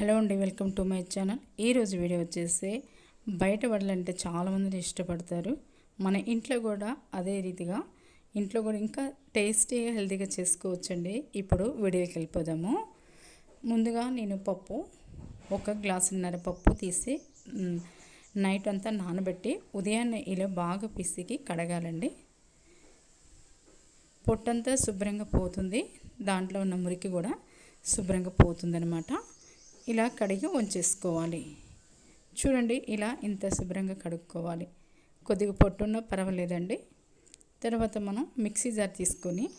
Hello అండి welcome to my channel. ఈరోజు video వచ్చేసి బయట వడలు చాలామంది ఇష్టపడతారు. మన ఇంట్లో కూడా అదే రీతిగా ఇంట్లో కూడా ఇంకా టేస్టీగా హెల్తీగా చేసుకోవచ్చండి. ఇప్పుడు వీడియోకి వెళ్ళిపోదాము. ముందుగా నేను పప్పు ఒక గ్లాసున్నర పప్పు తీసి నైట్ అంతా నానబెట్టి ఉదయాన్నే ఇలా బాగా పిసికి కడగాలండి. పొట్టంతా శుభ్రంగా పోతుంది. దాంట్లో ఉన్న మురికి కూడా శుభ్రంగా పోతుందనమాట ఇలా కడిగి ఉంచేసుకోవాలి. చూడండి ఇలా ఇంత శుభ్రంగా కడుక్కోవాలి. కొద్దిగా పొట్టున్న పర్వాలేదండి. తర్వాత మనం మిక్సీ జార్ తీసుకొని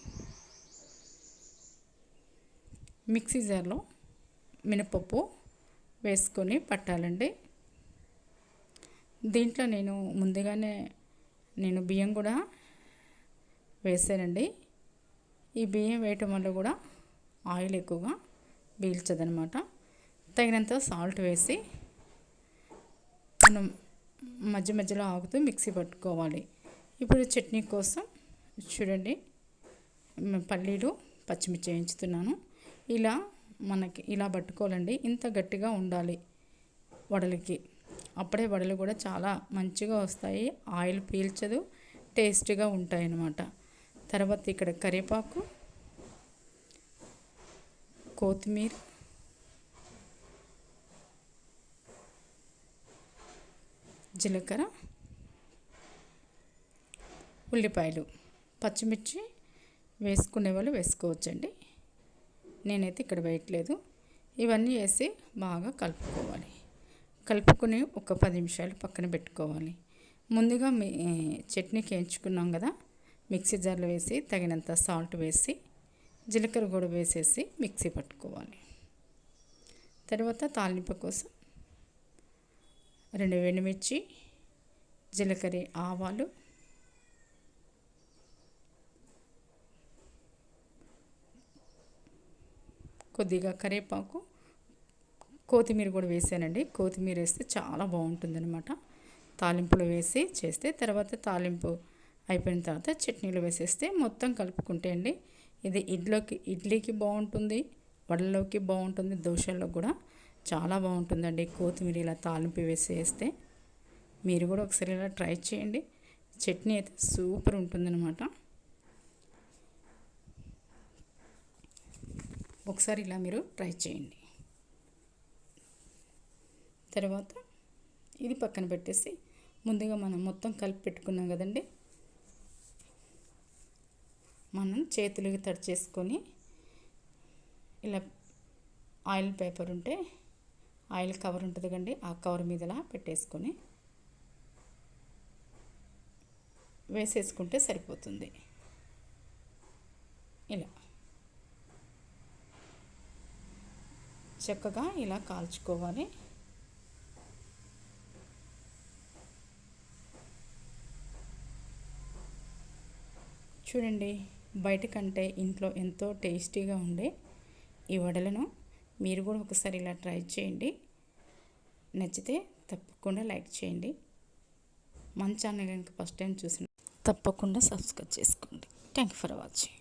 మిక్సీ జార్లో మినపప్పు వేసుకొని పట్టాలండి. దీంట్లో నేను ముందుగానే నేను బియ్యం కూడా వేసానండి. ఈ బియ్యం వేయటం వల్ల కూడా ఆయిల్ ఎక్కువగా పీల్చదనమాట తగినంత సాల్ట్ వేసి మనం మధ్య మధ్యలో ఆగుతూ మిక్సీ పట్టుకోవాలి. ఇప్పుడు చట్నీ కోసం చూడండి పల్లీలు పచ్చిమిర్చి వేయించుతున్నాను. ఇలా మనకి ఇలా పట్టుకోవాలండి. ఇంత గట్టిగా ఉండాలి వడలకి. అప్పుడే వడలు కూడా చాలా మంచిగా వస్తాయి. ఆయిల్ పీల్చదు టేస్టీగా ఉంటాయి అన్నమాట తర్వాత ఇక్కడ కరివేపాకు కొత్తిమీర జీలకర్ర ఉల్లిపాయలు పచ్చిమిర్చి వేసుకునే వాళ్ళు వేసుకోవచ్చండి. నేనైతే ఇక్కడ వేయట్లేదు. ఇవన్నీ వేసి బాగా కలుపుకోవాలి. కలుపుకొని ఒక పది నిమిషాలు పక్కన పెట్టుకోవాలి. ముందుగా మీ చట్నీకి వేయించుకున్నాం కదా మిక్సీ జార్లో వేసి తగినంత సాల్ట్ వేసి జీలకర్ర కూడా వేసేసి మిక్సీ పట్టుకోవాలి. తర్వాత తాలింపు కోసం రెండు ఎండుమిర్చి జీలకర్ర ఆవాలు కొద్దిగా కరివేపాకు కొత్తిమీర కూడా వేసానండి. కొత్తిమీర వేస్తే చాలా బాగుంటుందన్నమాట. తాలింపులో వేసి చేస్తే తర్వాత తాలింపు అయిపోయిన తర్వాత చట్నీలు వేసేస్తే మొత్తం కలుపుకుంటే అండి. ఇది ఇడ్లోకి ఇడ్లీకి బాగుంటుంది వడల్లోకి బాగుంటుంది దోశల్లో కూడా. చాలా బాగుంటుందండి కొత్తిమీర ఇలా తాలింపు వేసేస్తే. మీరు కూడా ఒకసారి ఇలా ట్రై చేయండి. చట్నీ అయితే సూపర్ ఉంటుందన్నమాట. ఒకసారి ఇలా మీరు ట్రై చేయండి. తర్వాత ఇది పక్కన పెట్టేసి ముందుగా మనం మొత్తం కలిపి పెట్టుకున్నాం కదండి. మనం చేతులకి తడి చేసుకొని ఇలా ఆయిల్ పేపర్ ఉంటే ఆయిల్ కవర్ ఉంటుంది కండి ఆ కవర్ మీదలా పెట్టేసుకొని వేసేసుకుంటే సరిపోతుంది. ఇలా. చక్కగా ఇలా కాల్చుకోవాలి. చూడండి బయట కంటే ఇంట్లో ఎంతో టేస్టీగా ఉండే ఈ వడలను మీరు కూడా ఒకసారి ఇలా ట్రై చేయండి. నచ్చితే తప్పకుండా లైక్ చేయండి. మన ఛానల్ కనుక ఫస్ట్ టైం చూసిన తప్పకుండా సబ్స్క్రైబ్ చేసుకోండి. Thank you for watching.